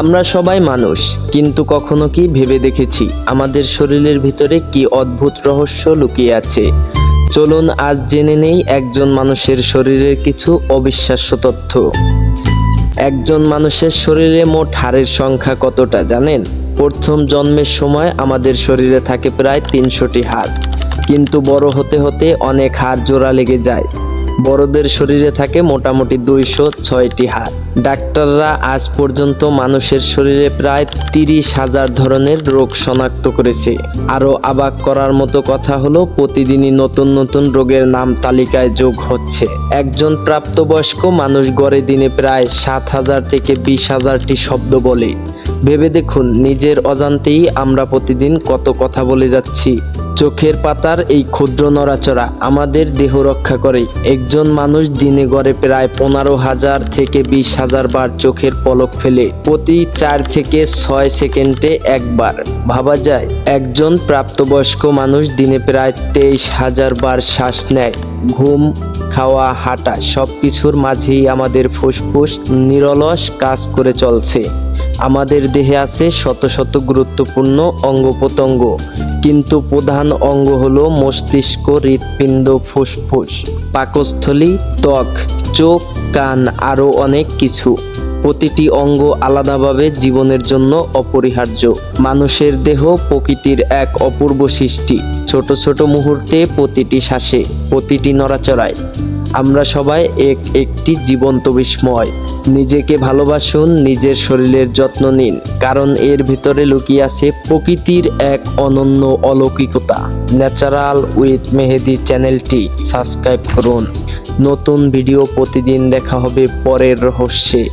আমরা সবাই মানুষ, কিন্তু কখনো কি ভেবে দেখেছি আমাদের শরীরের ভিতরে কি অদ্ভুত রহস্য লুকিয়ে আছে? চলুন আজ জেনে নেই একজন মানুষের শরীরের কিছু অবিশ্বাস্য তথ্য। একজন মানুষের শরীরে মোট হাড়ের সংখ্যা কতটা জানেন? প্রথম জন্মের সময় আমাদের শরীরে থাকে প্রায় তিনশোটি হাড়, কিন্তু বড় হতে হতে অনেক হাড় জোড়া লেগে যায়। বড়দের শরীরে থাকে মোটামুটি দুইশো ছয়টি হাড়। ডাক্তাররা আজ পর্যন্ত মানুষের শরীরে প্রায় তিরিশ হাজার ধরনের রোগ শনাক্ত করেছে। আরও অবাক করার মতো কথা হলো, প্রতিদিনই নতুন নতুন রোগের নাম তালিকায় যোগ হচ্ছে। একজন প্রাপ্তবয়স্ক মানুষ গড়ে দিনে প্রায় সাত হাজার থেকে বিশ হাজারটি শব্দ বলে। ভেবে দেখুন, নিজের অজান্তেই আমরা প্রতিদিন কত কথা বলে যাচ্ছি। চোখের পাতার এই ক্ষুদ্র নড়াচড়া আমাদের দেহ রক্ষা করে। একজন মানুষ দিনে গড়ে প্রায় পনেরো হাজার থেকে বিশ হাজার বার চোখের পলক ফেলে, প্রতি চার থেকে ছয় সেকেন্ডে একবার। ভাবা যায়, একজন প্রাপ্তবয়স্ক মানুষ দিনে প্রায় তেইশ হাজার বার শ্বাস নেয়। ঘুম, খাওয়া, হাঁটা সব কিছুর মাঝেই আমাদের ফুসফুস নিরলস কাজ করে চলছে। আমাদের দেহে আছে শত শত গুরুত্বপূর্ণ অঙ্গ প্রত্যঙ্গ কিন্তু প্রধান অঙ্গ হলো মস্তিষ্ক, হৃৎপিণ্ড, ফুসফুস, পাকস্থলী, ত্বক, চোখ, কান আরও অনেক কিছু। প্রতিটি অঙ্গ আলাদাভাবে জীবনের জন্য অপরিহার্য। মানুষের দেহ প্রকৃতির এক অপূর্ব সৃষ্টি। ছোট ছোট মুহূর্তে প্রতিটি শ্বাসে, প্রতিটি নড়াচড়ায়। আমরা সবাই এক একটি জীবন্ত বিস্ময়। নিজেকে ভালোবাসুন, নিজের শরীরের যত্ন নিন, কারণ এর ভিতরে লুকিয়ে আছে প্রকৃতির এক অনন্য অলৌকিকতা। ন্যাচারাল উইথ মেহেদি চ্যানেলটি সাবস্ক্রাইব করুন। নতুন ভিডিও প্রতিদিন দেখা হবে পরের রহস্যে।